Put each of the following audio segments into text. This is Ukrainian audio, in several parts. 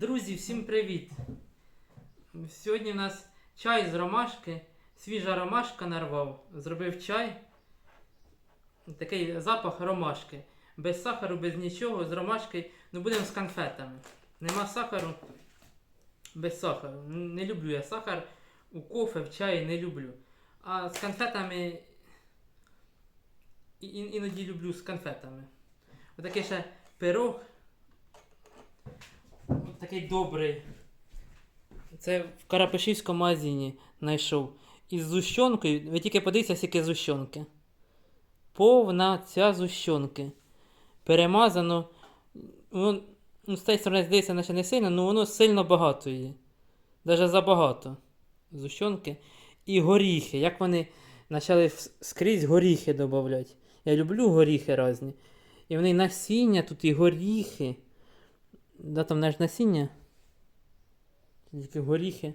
Друзі, всім привіт! Сьогодні у нас чай з ромашки. Свіжа ромашка нарвав. Зробив чай. Такий запах ромашки. Без сахару, без нічого, з ромашки. Ну будемо з конфетами. Нема сахару. Без сахару. Не люблю я сахар у кофе, в чаї не люблю. А з конфетами і- іноді люблю з конфетами. Отакий ще пирог. Такий добрий. Це в Карапешівському магазині знайшов. Із зущенкою. Ви тільки подивіться, скільки зущенки. Повна ця зущенки. Перемазано. Ну, ну, з цієї сторони здається, наче не сильно, але воно сильно багато її. Даже забагато. Зущенки. І горіхи. Як вони почали скрізь горіхи додавати. Я люблю горіхи різні. І вони насіння тут і горіхи. Да, там наш насіння. Тільки горіхи.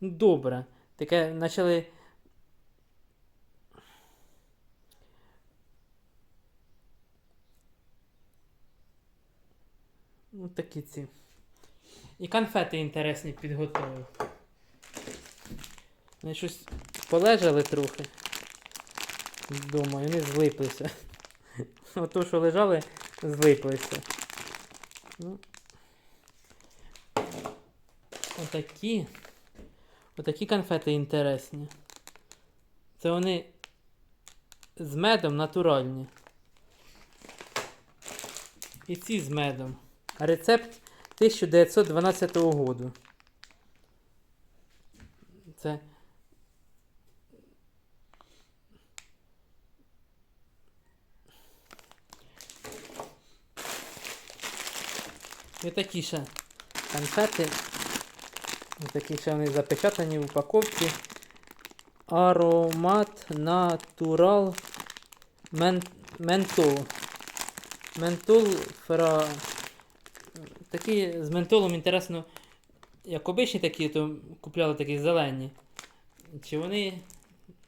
Ну, добре. Таке почали. Ну, такі ці. І конфети інтересні підготовив. Вони щось полежали трохи. Вдома, і вони злиплися. Ото, що лежали, злиплися. Ну. Отакі. Отакі конфети інтересні. Це вони з медом натуральні. І ці з медом. Рецепт 1912 году. Це. І такі ще конфети. Такі ще вони запечатані в упаковці. Аромат натурал мен... ментол. Ментол фра. Такі з ментолом інтересно, як обичні такі, то купляли такі зелені. Чи вони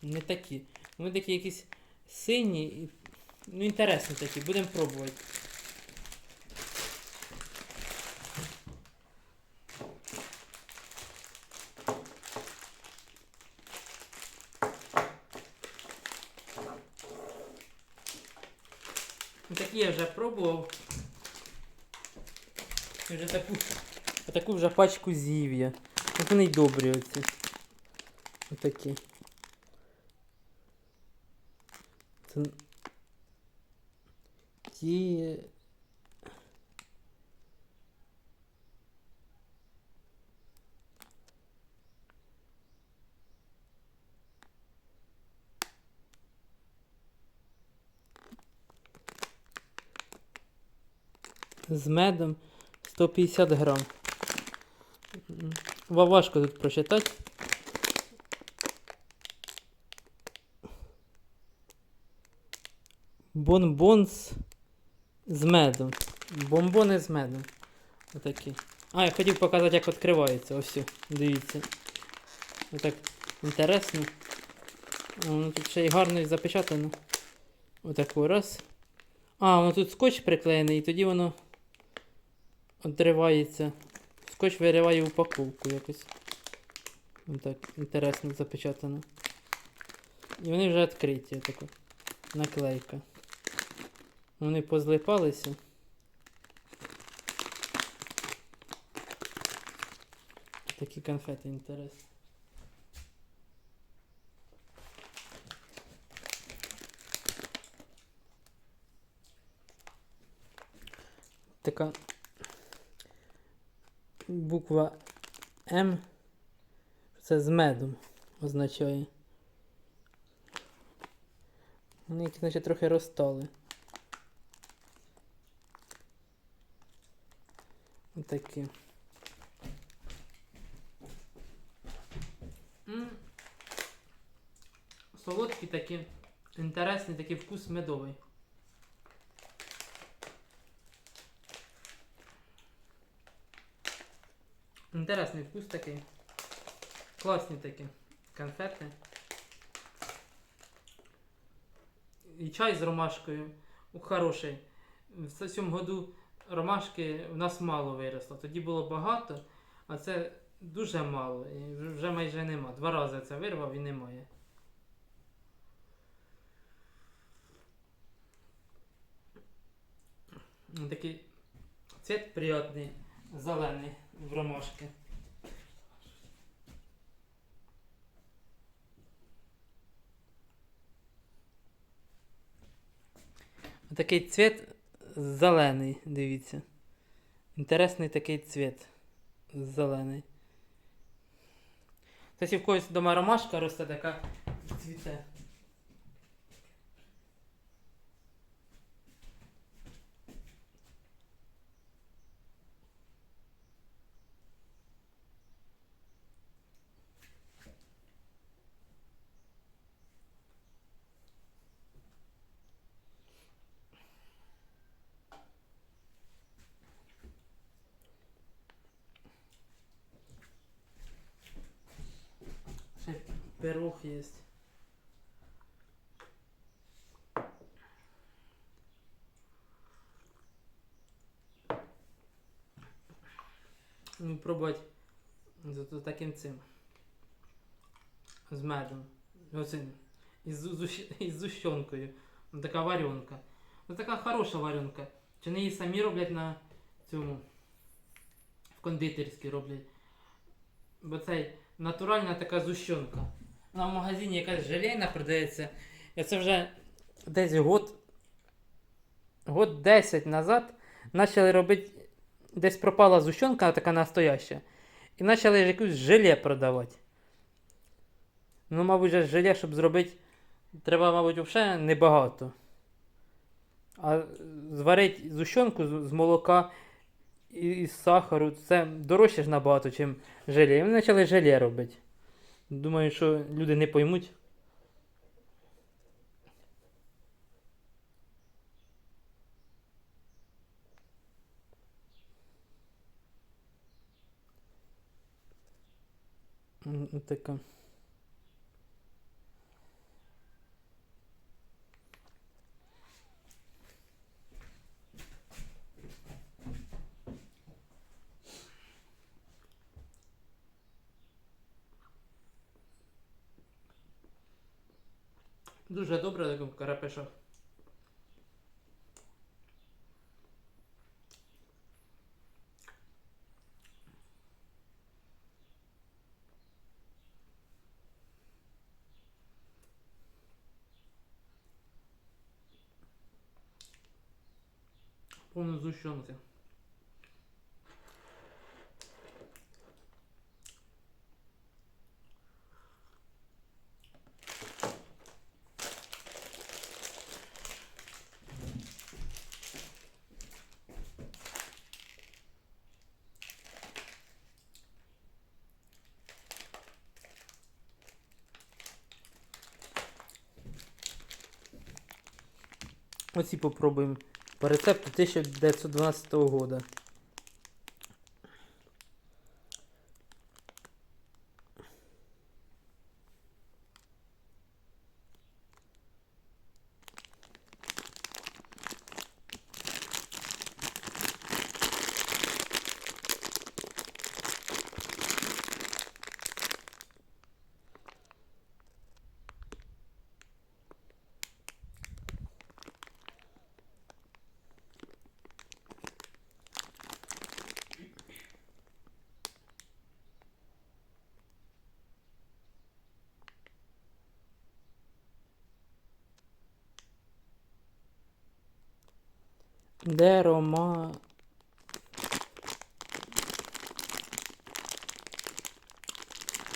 не такі? Вони такі якісь сині. Ну, інтересні такі, будемо пробувати. вже пробував. І Вже таку, таку вже пачку з'їв я. От вони й добрі оці. Отакі. Це... Ті... З медом 150 грам. Важко тут прочитати. Бонбонс з медом. Бомбони з медом. Отакі. А, я хотів показати, як відкривається. Ось, дивіться. Отак інтересно. Воно тут ще й гарно запечатано. Отаку раз. А, воно тут скотч приклеєний, і тоді воно відривається. Скотч вириває упаковку якось. Так, інтересно запечатано. І вони вже відкриті, така наклейка. Вони позлипалися. Такі конфети інтересні. Така буква М. Це з медом означає. Вони як наче трохи розтали. Отакі. Солодкі такі. Інтересний такий вкус медовий. Інтересний вкус такий. Класні такі конфети. І чай з ромашкою. Хороший. В цьому году ромашки в нас мало виросло. Тоді було багато, а це дуже мало. І вже майже нема. Два рази це вирвав і немає. Такий цвіт приятний, зелений в ромашки. Такий цвіт зелений, дивіться. Інтересний такий цвіт. Зелений. Якщо в когось дома ромашка росте, така цвіте. Ще пирог є. Ну, пробувати з, з таким цим. З медом. Оцим. Із, зущ... із зущенкою. Ну, така варенка. Ну, така хороша варенка. Чи не її самі роблять на цьому. В кондитерській роблять. Бо цей натуральна така зущенка. Вона в магазині якась желейна продається. Я це вже десь год, год 10 назад почали робити. Десь пропала зущенка така настояща. І почали якусь желе продавати. Ну, мабуть, же желе, щоб зробити, треба, мабуть, взагалі небагато. А зварити зущенку з молока і, і з сахару, це дорожче ж набагато, ніж желе. І вони почали желе робити. Думаю, що люди не поймуть. М, Така. Дуже добре таким карапешах. Вот Оці попробуємо по рецепту 1912 года. Де Рома.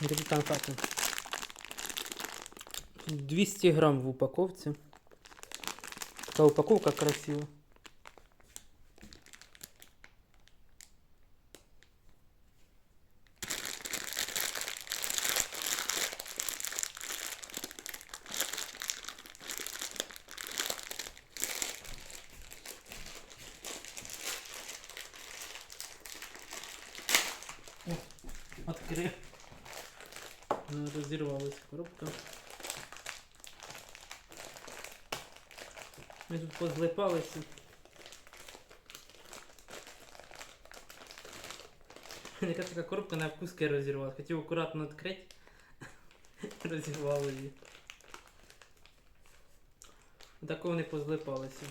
Де там 200 грам в упаковці. Та упаковка красива. Ми тут позлипалися. Яка така коробка на вкуски розірвала. Хотів акуратно відкрити. Розірвало її. Такого не позлипалися.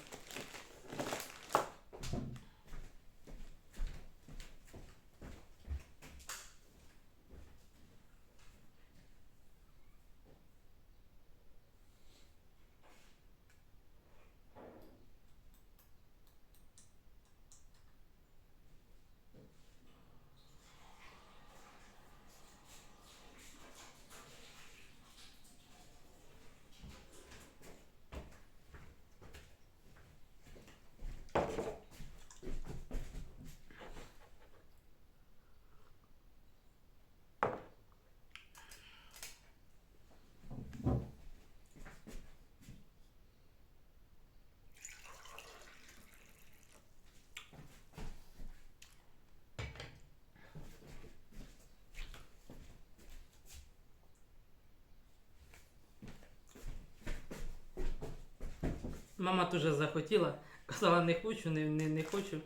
Мама теж захотіла. Казала, не хочу, не, не, не хочу.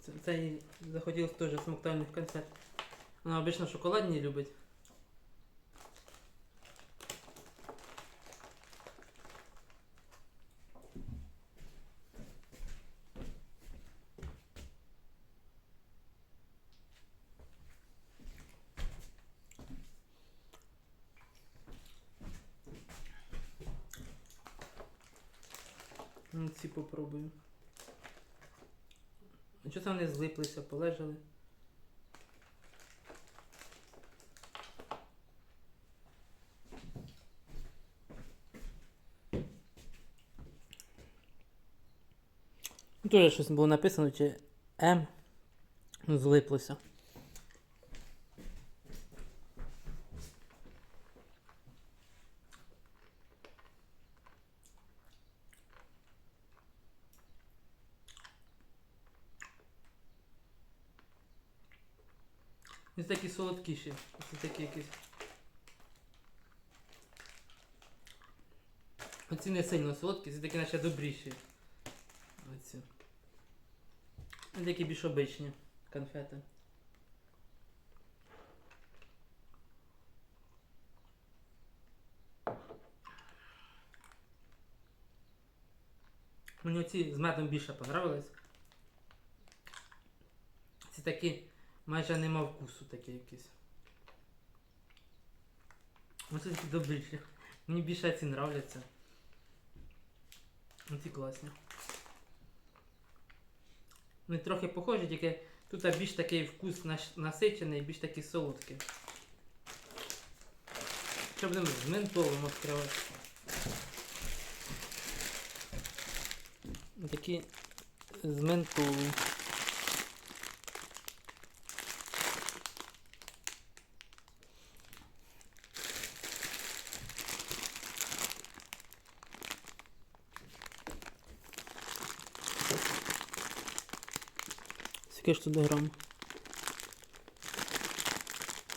Це, це захотілося теж смоктальних конфет. Вона обично шоколадні любить. Ну, ці попробую. А чого це вони злиплися, полежали? Ну, Теж щось було написано, чи М злиплося. Ось такі солодкіші. Ось такі якісь. Оці не сильно солодкі, ці такі наче добріші. Оці. Ось такі більш обичні конфети. Мені оці з медом більше понравились. Ці такі майже нема вкусу такі якісь. Ось такі добріші. Мені більше ці нравляться. Ці класні. Вони трохи похожі, тільки тут більш такий вкус насичений, більш такий солодкий. Що будемо з ментолом відкривати? Такі з ментолом. Скільки ж тут грам?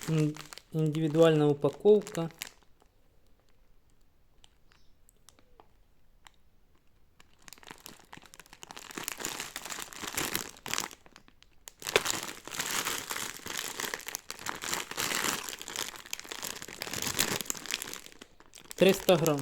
Ін- Індивідуальна упаковка. Триста грам.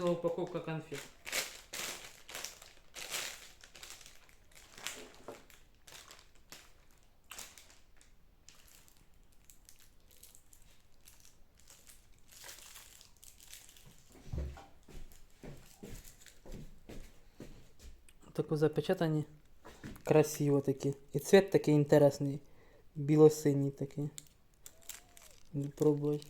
Ціла упаковка конфет. Тако запечатані. Красиво такі. І цвет такий інтересний. Біло-синій такий. Пробуй.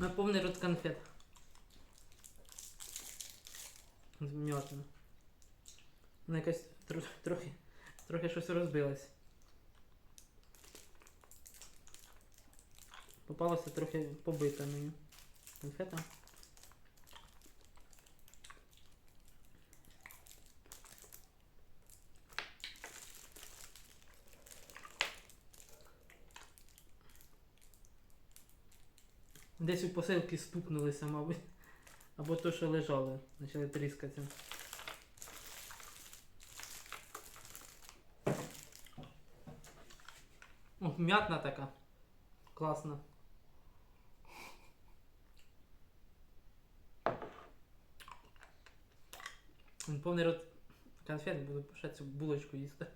На повний рот конфет. М'ятно. Вона якась тро- трохи, трохи щось розбилось. Попалося трохи побита мені. Конфета. Десь у посилки стукнулися, мабуть. Або то, що лежали, почали тріскатися. О, м'ятна така. Класна. Повний рот конфет, буду ще цю булочку їсти.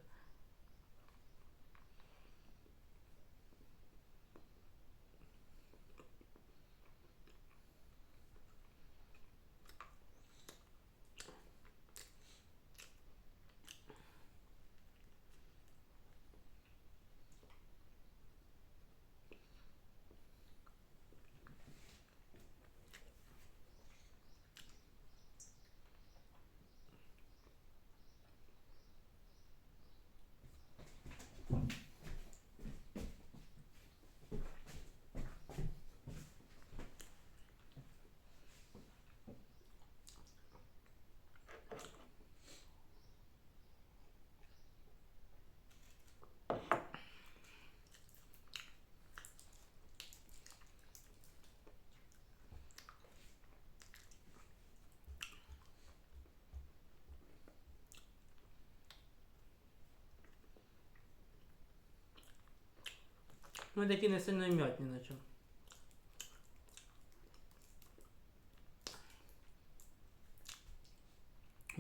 Ну такі не сильно м'ятні, наче.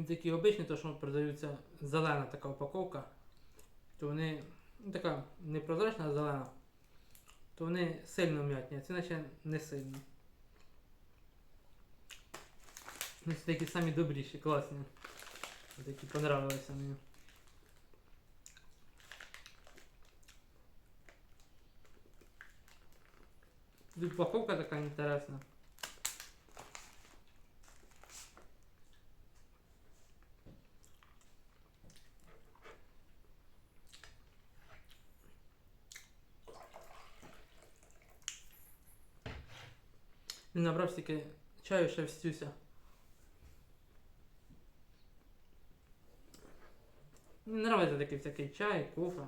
Такі обичні, то що продаються зелена така упаковка, то вони ну, така непрозрачна, а зелена, то вони сильно м'ятні, а ці наче не сильно. Ну, це такі самі добріші, класні. Такі понравилися мені. Тут упаковка така інтересна. Він набрав стільки чаю, ще встюся. Мені нравиться такий всякий чай, кофе.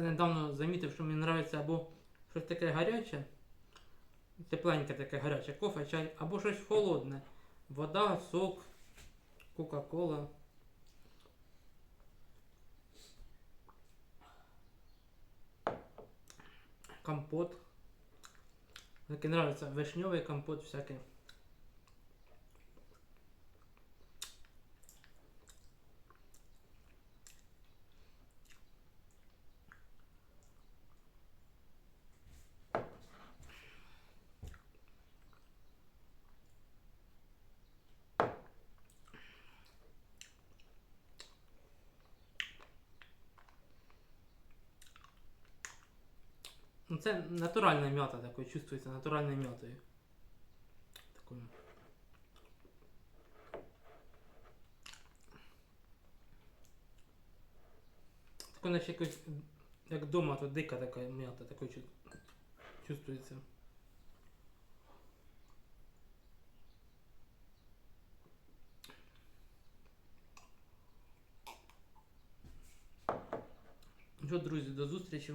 Недавно замітив, що мені подобається або щось таке гаряче, тепленьке таке гаряче, кофе, чай, або щось холодне. Вода, сок, Кока-кола. Компот. Мені нравится вишневый компот всякий. Ну це натуральна м'ята такою, чувствується натуральною м'ятою. Такою. Тако наче якось, як вдома, то дика така м'ята, такою чу- чувствується. Ну Що, друзі, до зустрічі.